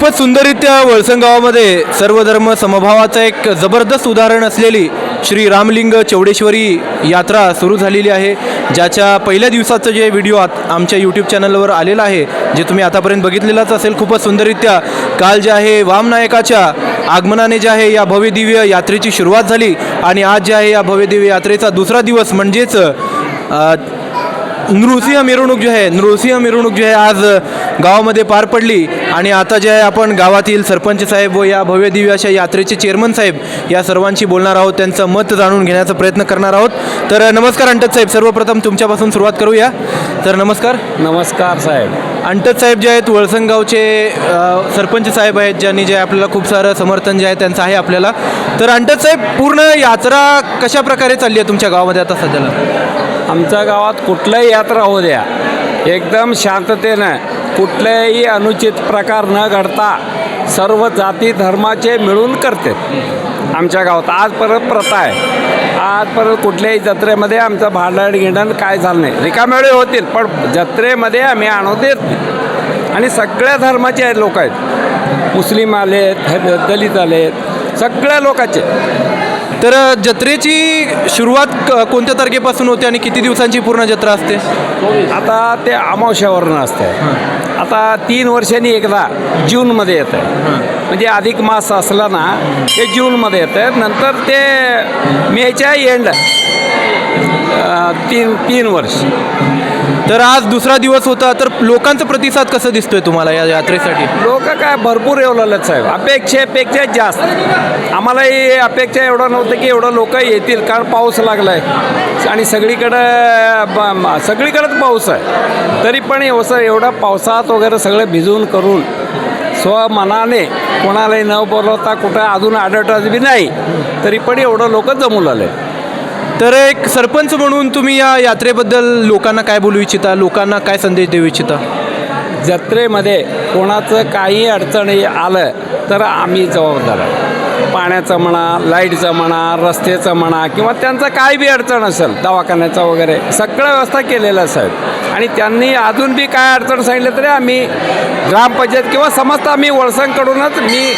खूपच सुंदररित्या वळसंग गावामध्ये समभावाचं एक जबरदस्त उदाहरण असलेली श्री रामलिंग चौडेश्वरी यात्रा सुरू झालेली आहे ज्याच्या पहिल्या दिवसाचं जे व्हिडिओ आत आमच्या यूट्यूब चॅनलवर आलेला आहे जे तुम्ही आतापर्यंत बघितलेलाच असेल. खूपच सुंदररित्या काल जे आहे वामनायकाच्या आगमनाने जे आहे या भव्यदिव्य यात्रेची सुरुवात झाली. आणि आज जे आहे या भव्यदिव्य यात्रेचा दुसरा दिवस म्हणजेच नृसिंह मिरवणूक जी आहे नृसिंह मिरवणूक जी आहे आज गावामध्ये पार पडली. आणि आता जे आहे आपण गावातील सरपंच साहेब व या भव्य दिव्य अशा यात्रेचे चेअरमन साहेब या सर्वांशी बोलणार आहोत त्यांचं मत जाणून घेण्याचा प्रयत्न करणार आहोत. तर नमस्कार अंटत साहेब. सर्वप्रथम तुमच्यापासून सुरुवात करूया. तर नमस्कार. नमस्कार साहेब. अंटत साहेब जे आहेत वळसंगावचे सरपंच साहेब आहेत ज्यांनी जे आपल्याला खूप सारं समर्थन जे आहे त्यांचं आहे आपल्याला. तर अंटत साहेब पूर्ण यात्रा कशा प्रकारे चालली आहे तुमच्या गावामध्ये आता सध्याला? आमच्या गावात कुठल्याही यात्रा होऊ द्या. एकदम शांततेनं कुठल्याही अनुचित प्रकार न घडता सर्व जाती धर्माचे मिळून करते. आमच्या गावात आजपर्यंत प्रथा आहे. आजपर्यंत कुठल्याही जत्रेमध्ये आमचं भांडण गिंडण काय झालं नाही. रिकामेळे होतील पण जत्रेमध्ये आम्ही आणू देत नाही. आणि सगळ्या धर्माचे लोक आहेत. मुस्लिम आलेत दलित आलेत सगळ्या लोकांचे. तर जत्रेची सुरुवात क- कोणत्या तारखेपासून होते आणि किती दिवसांची पूर्ण जत्रा असते? आता ते अमावस्यावरनं असतं आता तीन वर्षांनी एकदा जूनमध्ये येतं म्हणजे अधिक मास असला ना ते जूनमध्ये येतं नंतर ते मेच्या एंड तीन तीन वर्ष. तर आज दुसरा दिवस होता तर लोकांचा प्रतिसाद कसं दिसतोय तुम्हाला या यात्रेसाठी? लोक काय भरपूर येवलेत साहेब. अपेक्षेपेक्षा जास्त. आम्हालाही अपेक्षा एवढं नव्हतं की एवढं लोक येतील कारण पाऊस लागला आहे आणि सगळीकडं सगळीकडेच पाऊस आहे. तरी पण एवढं एवढं वगैरे सगळं भिजवून करून स्वमनाने कोणालाही न बोलवता कुठं अजून आढळत बी नाही तरी पण एवढं लोक जमून आले तर एक सरपंच म्हणून तुम्ही या यात्रेबद्दल लोकांना काय बोलू इच्छिता? लोकांना काय संदेश देऊ इच्छिता? जत्रेमध्ये कोणाचं काही अडचणी आलं तर आम्ही जबाबदार पाण्याचं म्हणा लाईटचं म्हणा रस्त्याचं म्हणा किंवा त्यांचं काय बी अडचण असेल दवाखान्याचं वगैरे सगळं व्यवस्था केलेलं आहे साहेब आणि त्यांनी अजून बी काय अडचण सांगितलं तरी आम्ही ग्रामपंचायत किंवा समस्त आम्ही वळसंगकडूनच मी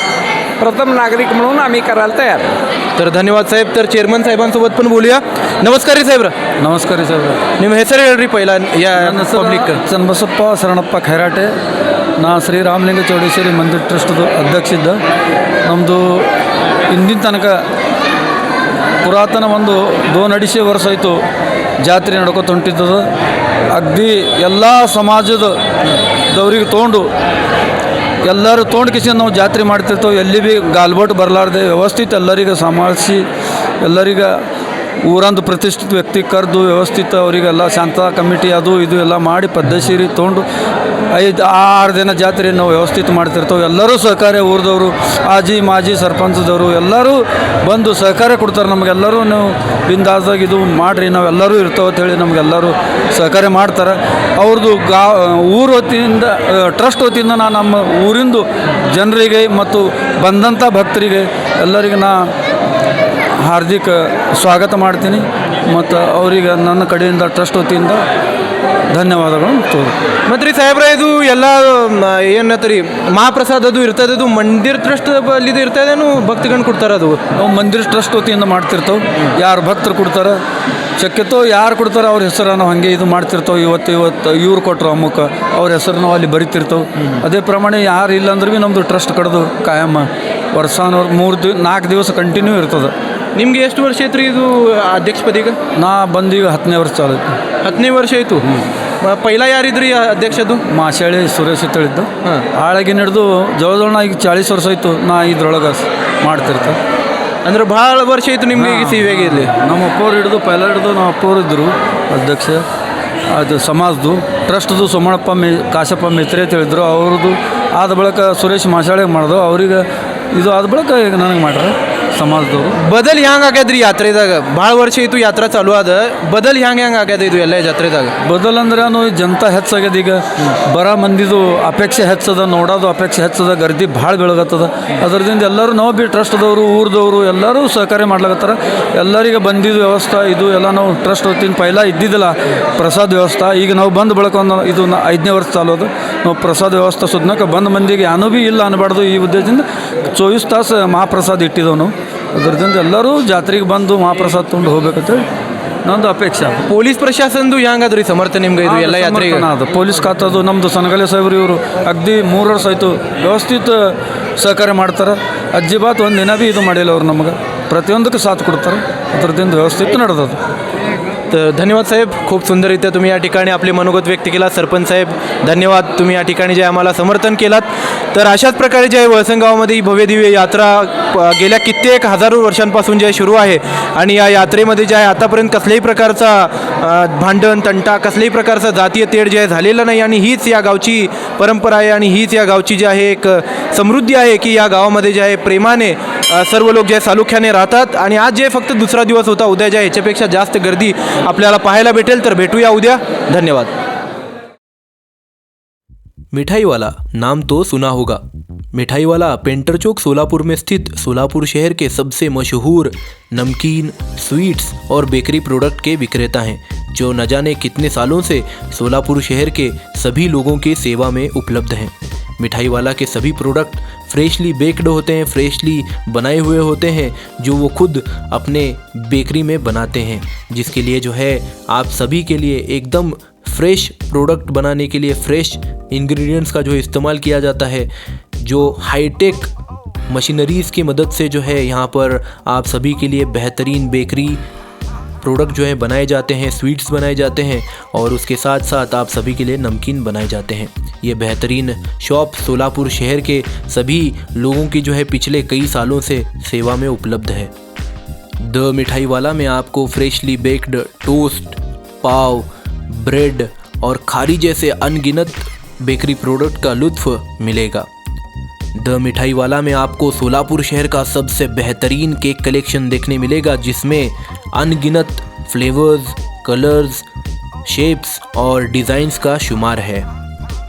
प्रथम नागरिक म्हणून आम्ही करायला तयार आहे. तर धन्यवाद साहेब तर चेअरमन साहेबांसोबत पण बोलूया नमस्कार ರೀ ಸಾಹೇಬ್ರ ನಮಸ್ಕಾರ ರೀ ಸರ್ ನಿಮ್ಮ ಹೆಸರು ಹೇಳ್ರಿ ಪೈಲ ಯಾ ಪಬ್ಲಿಕ್ ಚನ್ನಬಸಪ್ಪ ಶರಣಪ್ಪ ಖೈರಾಟೆ ನಾ ಶ್ರೀ ರಾಮಲಿಂಗ ಚೌಡೇಶ್ವರಿ ಮಂದಿರ ಟ್ರಸ್ಟ್ದು ಅಧ್ಯಕ್ಷ ಇದ್ದ ನಮ್ಮದು ಇಂದಿನ ತನಕ ಪುರಾತನ ಒಂದು ದೋನ್ ಅಡಿಸೆ ವರ್ಷ ಆಯಿತು ಜಾತ್ರೆ ನಡ್ಕೊತ ಹೊಂಟಿದ್ದದ ಅಗ್ದಿ ಎಲ್ಲ ಸಮಾಜದ ದವ್ರಿಗೆ ತೊಗೊಂಡು ಎಲ್ಲರೂ ತೊಗೊಂಡು ಕಿಸಿಂದ ನಾವು ಜಾತ್ರೆ ಮಾಡ್ತಿರ್ತೇವೆ. ಎಲ್ಲಿ ಭೀ ಗಾಲ್ಬೋಟ್ ಬರಲಾರ್ದೆ ವ್ಯವಸ್ಥಿತ ಎಲ್ಲರಿಗೆ ಸಮಾಳಿಸಿ, ಎಲ್ಲರಿಗೆ ಊರಂದು ಪ್ರತಿಷ್ಠಿತ ವ್ಯಕ್ತಿ ಕರೆದು ವ್ಯವಸ್ಥಿತ ಅವರಿಗೆಲ್ಲ ಶಾಂತ ಕಮಿಟಿ ಅದು ಇದು ಎಲ್ಲ ಮಾಡಿ ಪದ್ಧತಿ ತೊಗೊಂಡು ಐದು ಆರು ದಿನ ಜಾತ್ರೆ ನಾವು ವ್ಯವಸ್ಥಿತ ಮಾಡ್ತಿರ್ತೇವೆ. ಎಲ್ಲರೂ ಸಹಕಾರ ಊರದವರು, ಆಜಿ ಮಾಜಿ ಸರ್ಪಂಚದವರು, ಎಲ್ಲರೂ ಬಂದು ಸಹಕಾರ ಕೊಡ್ತಾರೆ ನಮಗೆಲ್ಲರೂ. ನೀವು ಬಿಂದಾಸ್ದಾಗ ಇದು ಮಾಡಿರಿ, ನಾವೆಲ್ಲರೂ ಇರ್ತೇವೆ ಅಂತೇಳಿ ನಮಗೆಲ್ಲರೂ ಸಹಕಾರ ಮಾಡ್ತಾರೆ. ಅವ್ರದ್ದು ಗಾ, ಊರ ವತಿಯಿಂದ ಟ್ರಸ್ಟ್ ವತಿಯಿಂದ ನಾನು ನಮ್ಮ ಊರಿಂದು ಜನರಿಗೆ ಮತ್ತು ಬಂದಂಥ ಭಕ್ತರಿಗೆ ಎಲ್ಲರಿಗೆ ನಾ ಹಾರ್ದಿಕ ಸ್ವಾಗತ ಮಾಡ್ತೀನಿ. ಮತ್ತು ಅವರಿಗೆ ನನ್ನ ಕಡೆಯಿಂದ ಟ್ರಸ್ಟ್ ವತಿಯಿಂದ ಧನ್ಯವಾದಗಳನ್ನು ತೋರು. ಮತ್ತು ರೀ ಸಾಹೇಬ್ರ ಇದು ಎಲ್ಲ ಏನತ್ತರಿ ಮಹಾಪ್ರಸಾದ ಅದು ಇರ್ತದೆ ಅದು ಮಂದಿರ ಟ್ರಸ್ಟ್ ಅಲ್ಲಿದು ಇರ್ತದೇನು ಭಕ್ತಿಗಣ್ ಕೊಡ್ತಾರೆ ಅದು? ನಾವು ಮಂದಿರ ಟ್ರಸ್ಟ್ ವತಿಯಿಂದ ಮಾಡ್ತಿರ್ತೇವೆ. ಯಾರು ಭಕ್ತರು ಕೊಡ್ತಾರೆ? ಶಕ್ಯತೋ ಯಾರು ಕೊಡ್ತಾರೆ ಅವ್ರ ಹೆಸರು ನಾವು ಹಾಗೆ ಇದು ಮಾಡ್ತಿರ್ತೇವೆ. ಇವತ್ತು ಇವತ್ತು ಇವ್ರು ಕೊಟ್ಟರು ಅಮುಕ ಅವ್ರ ಹೆಸರು ನಾವು ಅಲ್ಲಿ ಬರಿತಿರ್ತೇವೆ. ಅದೇ ಪ್ರಮಾಣ ಯಾರು ಇಲ್ಲ ಅಂದ್ರೆ ಭೀ ನಮ್ಮದು ಟ್ರಸ್ಟ್ ಕಡ್ದು ಕಾಯಮ್ಮ ವರ್ಷಾನ ಮೂರು ದಿವ ನಾಲ್ಕು ದಿವಸ ಕಂಟಿನ್ಯೂ ಇರ್ತದೆ. ನಿಮ್ಗೆ ಎಷ್ಟು ವರ್ಷ ಐತ್ರಿ ಇದು ಅಧ್ಯಕ್ಷ ಪದೀಗ ನಾ ಬಂದೀಗ ಹತ್ತನೇ ವರ್ಷ ಚಾಲೈತಿ ಹತ್ತನೇ ವರ್ಷ ಆಯಿತು. ಪೈಲ ಯಾರಿದ್ರಿ ಅಧ್ಯಕ್ಷದು ಮಾಶಾಳಿ ಸುರೇಶ್ ಅಂತ ಹೇಳಿದ್ದು. ಆಳಗಿನ ಹಿಡಿದು ಜವಳ ನಾ ಈಗ ಚಾಳೀಸ್ ವರ್ಷ ಆಯಿತು. ನಾ ಇದ್ರೊಳಗೆ ಮಾಡ್ತಿರ್ತೆ ಅಂದ್ರೆ ಭಾಳ ವರ್ಷ ಆಯಿತು ನಿಮಗೆ ಈಗ ಸೇವೆಗೆ ಇಲ್ಲಿ ನಮ್ಮ ಅಪ್ಪವ್ರು ಹಿಡಿದು ಪೈಲ ಹಿಡಿದು ನಮ್ಮ ಅಪ್ಪವ್ರು ಇದ್ದರು ಅಧ್ಯಕ್ಷ. ಅದು ಸಮಾಜದ್ದು ಟ್ರಸ್ಟ್ದು ಸೋಮಣಪ್ಪ ಮೇ ಕಾಶಪ್ಪ ಮೇತ್ರಿ ಅಂತ ಹೇಳಿದ್ರು. ಅವ್ರದ್ದು ಆದ ಬಳಿಕ ಸುರೇಶ್ ಮಾಶಾಳಿಗೆ ಮಾಡಿದ್ರು ಅವ್ರಿಗೆ ಇದು ಆದ ಬಳಿಕ ನನಗೆ ಮಾಡ್ರೆ. ಸಮಾಜದವರು. ಬದಲ್ ಹ್ಯಾಂಗ ಆಗ್ಯದ್ರಿ ಯಾತ್ರೆದಾಗ? ಭಾಳ ವರ್ಷ ಆಯ್ತು ಯಾತ್ರಾ ಚಾಲು ಅದ ಬದಲ್ ಹ್ಯಾಂಗ ಹ್ಯಾಂಗ ಆಗ್ಯದ ಇದು ಎಲ್ಲ ಜಾತ್ರೆದಾಗ? ಬದಲ್ ಅಂದ್ರೆ ಏನು ಜನತಾ ಹೆಚ್ಚಾಗ್ಯದ ಈಗ. ಬರ ಮಂದಿದು ಅಪೇಕ್ಷೆ ಹೆಚ್ಚದ ನೋಡೋದು ಅಪೇಕ್ಷೆ ಹೆಚ್ಚದ ಗರ್ದಿ ಭಾಳ ಬೆಳಗತ್ತದ. ಅದರದಿಂದ ಎಲ್ಲರೂ ನಾವು ಬಿ ಟ್ರಸ್ಟ್ದವರು ಊರ್ದವರು ಎಲ್ಲರೂ ಸಹಕಾರ್ಯ ಮಾಡ್ಲಾಕತ್ತಾರ. ಎಲ್ಲರಿಗೆ ಬಂದಿದ್ದು ವ್ಯವಸ್ಥೆ ಇದು ಎಲ್ಲ ನಾವು ಟ್ರಸ್ಟ್ ಹೋಗ್ತೀನಿ ಪೈಲ ಇದ್ದಿದ್ದಿಲ್ಲ. ಪ್ರಸಾದ ವ್ಯವಸ್ಥೆ ಈಗ ನಾವು ಬಂದು ಬಳಕ ಇದು ಐದನೇ ವರ್ಷ ಚಾಲೋದು ನಾವು ಪ್ರಸಾದ ವ್ಯವಸ್ಥೆ ಸುದ್ನಕ ಬಂದ ಮಂದಿಗೆ ಏನೂ ಭೀ ಇಲ್ಲ ಅನ್ಬಾರ್ದು ಈ ಉದ್ದೇಶದಿಂದ. ಚೋವಿಸ್ ತಾಸು ಮಹಾಪ್ರಸಾದ ಇಟ್ಟಿದ್ದೆವು ನಾವು. ಅದರದಿಂದ ಎಲ್ಲರೂ ಜಾತ್ರೆಗೆ ಬಂದು ಮಹಾಪ್ರಸಾದ ತೊಗೊಂಡು ಹೋಗ್ಬೇಕಂತೇಳಿ ನಂದು ಅಪೇಕ್ಷೆ. ಪೊಲೀಸ್ ಪ್ರಶಾಸನದು ಹೆಂಗಾದ್ರಿ ಸಮರ್ಥ ನಿಮ್ಗೆ ಇದು ಎಲ್ಲ ಯಾತ್ರೆ ಅದು ಪೊಲೀಸ್ ಖಾತದು ನಮ್ಮದು ಸನಗಲೆ ಸಾಹೇಬ್ರು ಇವರು ಅಗ್ದಿ ಮೂರರ ವರ್ಷ ಆಯಿತು ವ್ಯವಸ್ಥಿತ ಸಹಕಾರ ಮಾಡ್ತಾರೆ. ಅಜ್ಜಿಬಾತ್ ಒಂದು ದಿನ ಭೀ ಇದು ಮಾಡಿಲ್ಲ ಅವ್ರು ನಮಗೆ. ಪ್ರತಿಯೊಂದಕ್ಕೆ ಸಾಥ್ ಕೊಡ್ತಾರೆ. ಅದರದಿಂದ ವ್ಯವಸ್ಥಿತ ನಡೆದದು तर धन्यवाद साहेब. खूप सुंदररित्या तुम्ही या ठिकाणी आपले मनोगत व्यक्त केला सरपंच साहेब धन्यवाद. तुम्ही या ठिकाणी जे आम्हाला समर्थन केलात. तर अशाच प्रकारे जे आहे वळसंगावामध्ये ही भव्य दिव्य यात्रा प- गेल्या कित्येक हजारो वर्षांपासून जे आहे सुरू आहे. आणि या यात्रेमध्ये जे आहे आतापर्यंत कसल्याही प्रकारचा भांडण तंटा कसल्याही प्रकारचा जातीय तेढ जे आहे झालेलं नाही. आणि हीच या गावची परंपरा आहे. आणि हीच या गावची जी आहे एक समृद्धी आहे की या गावामध्ये जे आहे प्रेमाने सर्व लोक जे आहे सालुख्याने राहतात आणि आज जे फक्त दुसरा दिवस होता, उद्या ज्या ह्याच्यापेक्षा जास्त गर्दी आपल्याला पाहायला भेटेल, तर भेटूया उद्या. धन्यवाद. मिठाई वाला नाम तो सुना होगा. मिठाई वाला पेंटर चौक सोलापुर में स्थित सोलापुर शहर के सबसे मशहूर नमकीन, स्वीट्स और बेकरी प्रोडक्ट के विक्रेता हैं, जो न जाने कितने सालों से सोलापुर शहर के सभी लोगों की सेवा में उपलब्ध हैं। मिठाई वाला के सभी प्रोडक्ट फ्रेशली बेक्ड होते हैं फ्रेशली बनाए हुए होते हैं, जो वो खुद अपने बेकरी में बनाते हैं। जिसके लिए जो है, आप सभी के लिए एकदम फ्रेश प्रोडक्ट बनाने के लिए फ्रेश इंग्रेडिएंट्स का जो इस्तेमाल किया जाता है, जो हाईटेक मशीनरीज़ की मदद से जो है, यहाँ पर आप सभी के लिए बेहतरीन बेकरी प्रोडक्ट जो है, बनाए जाते हैं, स्वीट्स बनाए जाते हैं और उसके साथ साथ आप सभी के लिए नमकीन बनाए जाते हैं। ये बेहतरीन शॉप सोलापुर शहर के सभी लोगों की जो है पिछले कई सालों से सेवा में उपलब्ध है। द मिठाई वाला में आपको freshly baked toast, pav, bread और खारी जैसे अनगिनत बेकरी प्रोडक्ट का लुत्फ मिलेगा। द मिठाई वाला में आपको सोलापुर शहर का सबसे बेहतरीन केक कलेक्शन देखने मिलेगा, जिसमें अनगिनत फ्लेवर्स, कलर्स, शेप्स और डिज़ाइंस का शुमार है।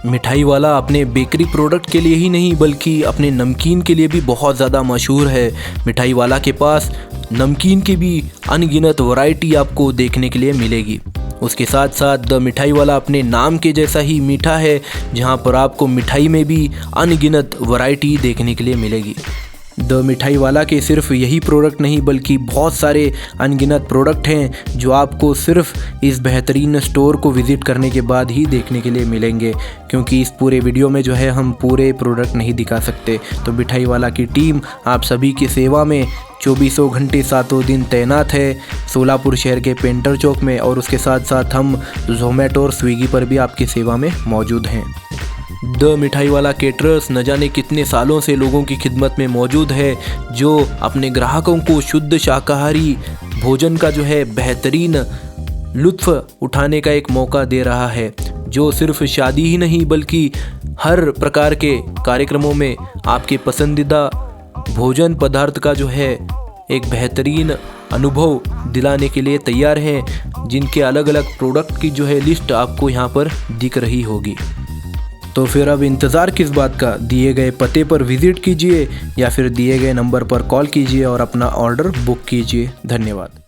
मिठाई वाला अपने बेकरी प्रोडक्ट के लिए ही नहीं, बल्कि अपने नमकीन के लिए भी बहुत ज़्यादा मशहूर है। मिठाई वाला के पास नमकीन की भी अनगिनत वैरायटी आपको देखने के लिए मिलेगी। उसके साथ साथ द मिठाई वाला अपने नाम के जैसा ही मीठा है, जहाँ पर आपको मिठाई में भी अनगिनत वैरायटी देखने के लिए मिलेगी। द मिठाई वाला के सिर्फ़ यही प्रोडक्ट नहीं, बल्कि बहुत सारे अनगिनत प्रोडक्ट हैं, जो आपको सिर्फ़ इस बेहतरीन स्टोर को विज़िट करने के बाद ही देखने के लिए मिलेंगे। क्योंकि इस पूरे वीडियो में जो है, हम पूरे प्रोडक्ट नहीं दिखा सकते। तो मिठाई वाला की टीम, आप सभी की सेवा में चौबीसों घंटे सातों दिन तैनात है। सोलापुर शहर के पेंटर चौक में और उसके साथ साथ हम जोमेटो और स्विगी पर भी आपकी सेवा में मौजूद हैं। द मिठाई वाला केटरर्स न जाने कितने सालों से लोगों की खिदमत में मौजूद है, जो अपने ग्राहकों को शुद्ध शाकाहारी भोजन का जो है बेहतरीन लुत्फ उठाने का एक मौका दे रहा है, जो सिर्फ़ शादी ही नहीं, बल्कि हर प्रकार के कार्यक्रमों में आपके पसंदीदा भोजन पदार्थ का जो है एक बेहतरीन अनुभव दिलाने के लिए तैयार हैं, जिनके अलग अलग प्रोडक्ट की जो है लिस्ट आपको यहाँ पर दिख रही होगी। तो फिर अब इंतज़ार किस बात का? दिए गए पते पर विज़िट कीजिए या फिर दिए गए नंबर पर कॉल कीजिए और अपना ऑर्डर बुक कीजिए। धन्यवाद।